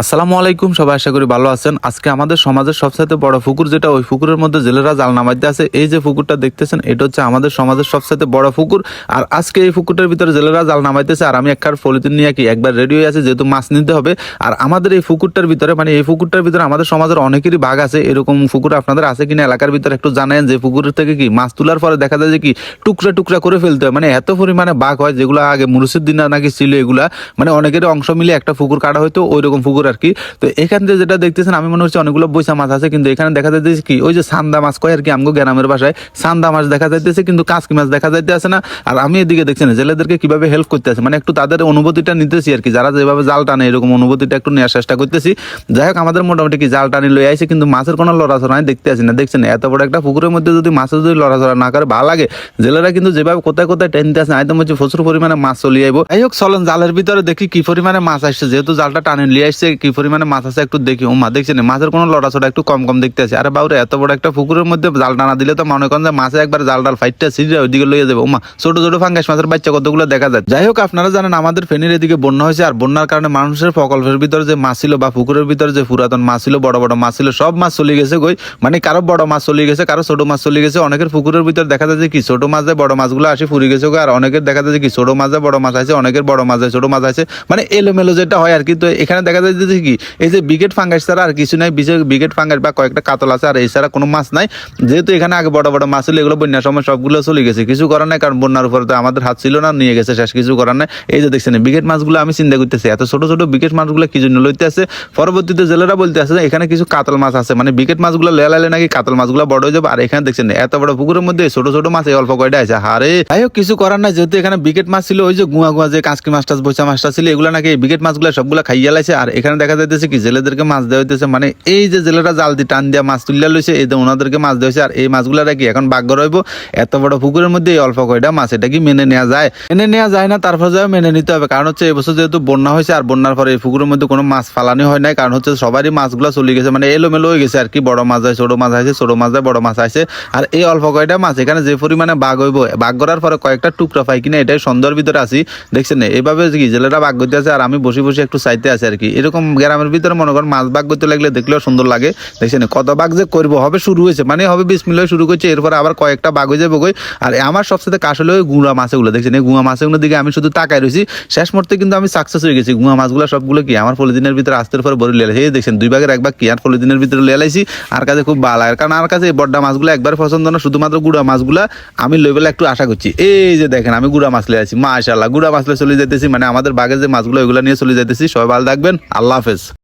আসসালামু আলাইকুম, সবাই আশা করি ভালো আছেন। আজকে আমাদের সমাজের সবচাইতে বড় পুকুর যেটা, ওই পুকুরের মধ্যে জেলেরা জাল নামাইতে আছে। এই যে পুকুরটা দেখতেছেন, এটা হচ্ছে আমাদের সমাজের সবচাইতে বড় পুকুর আর আজকে এই পুকুরটার ভিতরে জেলেরা জাল নামাইতেছে, আর আমি একবার পলিথিন নিয়ে কি একবার রেডি হয়ে আছে, যেহেতু মাছ নিতে হবে। আর আমাদের এই পুকুরটার ভিতরে মানে এই পুকুরটার ভিতরে আমাদের সমাজের অনেকেরই ভাগ আছে। এরকম পুকুর আপনাদের আছে কিনা, এলাকার ভিতরে একটু জানেন যে পুকুরের থেকে কি মাছ তোলার পরে দেখা যায় যে কি টুকরা টুকরা করে ফেলতে হয়। মানে এত পরিমাণে বাঘ হয়, যেগুলো আগে মুরুসির দিন নাকি ছিল এগুলা। মানে অনেকের অংশ মিলে একটা পুকুর কাটা হয়তো ওই রকম পুকুর আর কি। তো এখান থেকে যেটা দেখতেছেন, আমি মনে হচ্ছে অনেকগুলো বৈশা মাছ আছে, কিন্তু এখানে দেখা যাইতেছে কি, ওই যে সান্দা মাছ কয় আর কি আমগো গ্রামের বাসায়, সান্দা মাছ দেখা যাইতেছে, কিন্তু কাঁচকি মাছ দেখা যাইতে আছে না। আর আমি এদিকে দেখছি না, জেলেদেরকে কীভাবে হেল্প করতে আছে মানে একটু তাদের অনুভূতিটা নিতেছি আর কি, যারা যেভাবে জাল টানে, এরকম অনুভূতিটা একটু নেওয়ার চেষ্টা করতেছি। যাই হোক, আমাদের মোটামুটি কি জাল টানি লই আইছে, কিন্তু মাছের কোনো লড়াচড়া আমি দেখতে আসি না, দেখছেন এত বড় একটা পুকুরের মধ্যে যদি মাছের যদি লড়াচড়া না করে, ভালো লাগে। জেলেরা কিন্তু যেভাবে কোথায় কোথায় টেনতে আসে আইতে হচ্ছে প্রচুর পরিমাণে মাছ চলে আইবো। যাই হোক, চলেন, জালের ভিতরে দেখি কি পরিমাণে মাছ আসছে, যেহেতু জালটা টানে লিয়ে আসছে কি পরিমাণে মাছ আছে একটু দেখি। ও মা দেখছেন মাছের কোনো লড়াচড়া একটু কম কম দেখতে আছে। আরে বাউরে এত বড় একটা পুকুরের মধ্যে জাল টানা দিলে তো মনে করেন যে মাছে একবার জাল ডাল ফাইটটা সিজে ওইদিকে লইয়ে যাবে। ওমা ছোট ছোট ফাঙ্গাস মাছের বাচ্চা কতগুলো দেখা যায়? যাই হোক, আপনারা জানেন আমাদের ফেনীর এদিকে বন্যা হয়েছে আর বন্যার কারণে মানুষের প্রকল্পের ভিতরে যে মাছ ছিল বা পুকুরের ভিতরে যে পুরাতন মাছ ছিল, বড় বড় মাছ ছিল, সব মাছ চলে গেছে কই? মানে কারও বড় মাছ চলে গেছে, কারও ছোট মাছ চলে গেছে। অনেকের পুকুরের ভিতরে দেখা যায় কি ছোট মাছ বড় মাছগুলো আসে ফুরি গেছে আর অনেকের দেখা যায় কি ছোট মাছ বড় মাছ আছে অনেকের বড় মাছ যায় ছোট মাছ আছে মানে এলোমেলো যেটা হয় আর কি। তো এখানে দেখা যায় যে কি এই যে বিকেট ফাঙ্গাস ছাড়া আর কিছু নাই, বিশেষ বিকেট ফাঙ্গাস বা কয়েকটা কাতল আছে, আর এছাড়া কোনো মাছ নাই। যেহেতু এখানে আগে বড় বড় মাছ ছিল, এগুলো বন্যার সময় সবগুলো চলে গেছে। কিছু করার নাই, কারণ বন্যার উপরে তো আমাদের হাত ছিল না, নিয়ে গেছে শেষ, কিছু করার নাই। এই যে দেখছেন বিকেট মাছগুলো আমি চিন্তা করতেছি, এত ছোট ছোট বিকেট মাছগুলো কি জন্য লইতে আছে? পরবর্তীতে জেলেরা বলতে আছে এখানে কিছু কাতল মাছ আছে মানে বিকেট মাছগুলো লেলালে নাকি কাতল মাছগুলো বড় হয়ে যাবে। আর এখানে দেখছেন, এত বড় পুকুরের মধ্যে ছোট ছোট মাছ এই অল্প কয়টা আছে। হারে! যাই হোক, কিছু করার নাই, যেহেতু এখানে বিকেট মাছ ছিল, ওই যে গুয়া গুয়া যে কাঁচকি মাছটা বৈশা মাছটা ছিল, এগুলো নাকি বিকেট মাছগুলো সবগুলো খাইয়া লাইছে, আর এখানে দেখা যাইতেছে কি, জেলেদেরকে মাছ দেওয়া হইতেছে। মানে এই যে জেলেরা জাল দিয়ে টান দিয়া মাছ তুলিয়া লইছে, এই যে ওনাদেরকে মাছ দেওয়া হয়েছে আর এই মাছগুলা কি এখন বাগ্য রইব এত বড় পুকুরের মধ্যে এই অল্প কয়টা মাছ, এটা কি মেনে নেওয়া যায়? মেনে নেওয়া যায় না, তারপর যাও মেনে নিতে হবে। কারণ হচ্ছে এবছর যেহেতু বন্যা হয়েছে আর বন্যার পরে এই পুকুরের মধ্যে কোনো মাছ ফালানি হয় নাই। কারণ হচ্ছে সবারই মাছগুলো চলে গেছে মানে এলোমেলো হয়ে গেছে আর কি। বড় মাছ হয়, ছোট মাছ আছে ছোট মাছ হয় বড় মাছ আছে আর এই অল্প কয়টা মাছ, এখানে যে পরিমাণে বাঘ হইব, বাঘ করার পরে কয়েকটা টুকরা পাই কিনা, এটাই সন্ধ্যার ভিতরে আছি। দেখছেন? এইভাবে কি, জেলেরা বাঘ করতে আছে আর আমি বসে বসে একটু চাইতে আছে আর কি। এরকম গ্রামের ভিতরে মনে করেন মাছ বাঘ করতে লাগলে দেখলেও সুন্দর লাগে। দেখছেন, কত বাঘ যে করব, হবে শুরু হয়েছে মানে হবে বিসমিল্লাহ শুরু করছে, এরপর আবার কয়েকটা বাঘ হয়ে যাবে আর আমার সবসাথে কাশ হলো ওই গুঁড়া মাছগুলো, দেখছেন, এই গুঁড়া মাছগুলোর দিকে আমি শুধু তাকাই রয়েছি। শেষ মুহূর্তে কিন্তু আমি সাকসেস হয়ে গেছি, গুঁড়া মাছগুলো সবগুলো কি? আমার পলিদিনের ভিতরে আসতে পরে বড় লেলাই এই দেখছেন, দুই ভাগের একবার কি? আর পলিদিনের ভিতরে লেলাইছি, আর কাছে খুব ভালো লাগে কারণ, আর কাছে এই বড্ডা মাছগুলো একবার পছন্দ না, শুধুমাত্র গুঁড়া মাছগুলা আমি লইবেলা একটু আশা করছি। এই যে দেখেন, আমি গুঁড়া মাছ লিয়ে আছি মাশাল্লাহ গুঁড়া মাছ লিয়ে চলে যেতেছি মানে আমাদের বাঘের যে মাছগুলো, ওইগুলো নিয়ে চলে যেতেছি সবাই ভালো থাকবেন আল্লাহ হাফেজ